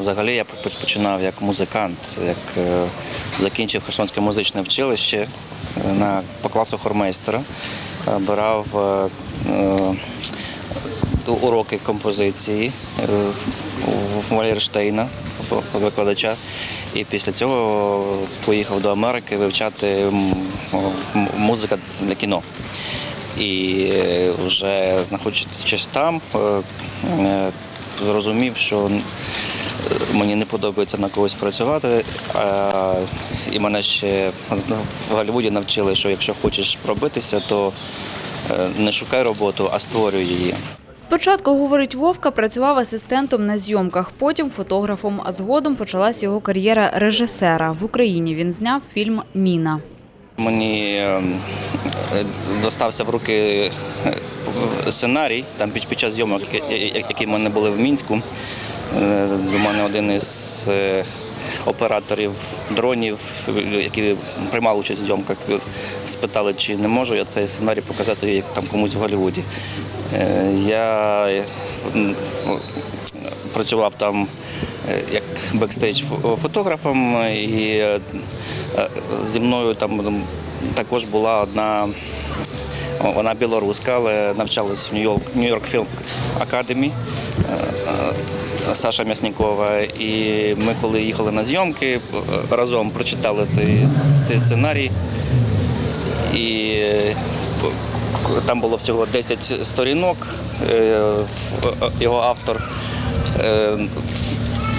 Взагалі я починав як музикант, як е, закінчив Херсонське музичне училище е, на по класу хормейстера. Е, Брав уроки композиції у Валерштейна, викладача. І після цього поїхав до Америки вивчати музику для кіно. І вже знаходячись там, зрозумів, що мені не подобається на когось працювати. А, І мене ще в Голлівуді навчили, що якщо хочеш пробитися, то е, не шукай роботу, а створюй її. Спочатку, говорить Вовка, працював асистентом на зйомках, потім фотографом, а згодом почалась його кар'єра режисера. В Україні він зняв фільм Міна. Мені е, е, достався в руки сценарій, там під, час зйомок, які- в мене були в Мінську. Е, До мене один із е, операторів дронів, які приймали участь в зйомках, спитали, чи не можу я цей сценарій показати як там комусь в Голлівуді. Е, Я працював там як бекстейдж фотографом, і зі мною там також була одна. Вона білоруська, але навчалась в Нью-Йорк Філм Академі Саша М'ясникова. І ми, коли їхали на зйомки, е, разом прочитали цей, цей сценарій. І е, там було всього 10 сторінок. Е, Його автор е,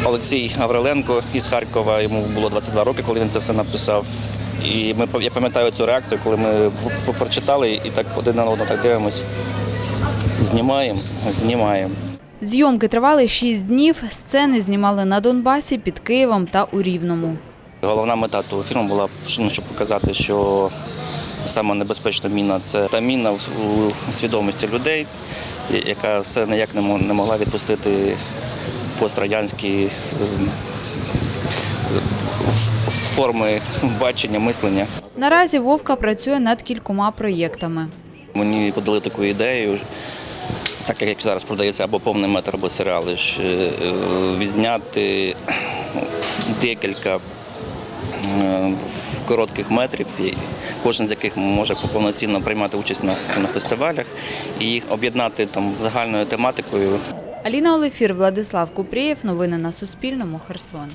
Олексій Гавриленко із Харкова. Йому було 22 роки, коли він це все написав. І ми я пам'ятаю цю реакцію, коли ми прочитали і так один на одного так дивимось. Знімаємо, знімаємо. Зйомки тривали шість днів. Сцени знімали на Донбасі, під Києвом та у Рівному. Головна мета того фільму була ну, щоб показати, що саме небезпечна міна це та міна в- у свідомості людей, яка все ніяк не могла відпустити пострадянські е, ф- форми бачення, мислення. Наразі Вовка працює над кількома проєктами. Мені подали таку ідею, так як зараз продається або повний метр, або серіали, е, відзняти декілька е, коротких метрів, кожен з яких може повноцінно приймати участь на, на фестивалях і їх об'єднати там загальною тематикою. Аліна Олефір, Владислав Купрієв. Новини на Суспільному. Херсон.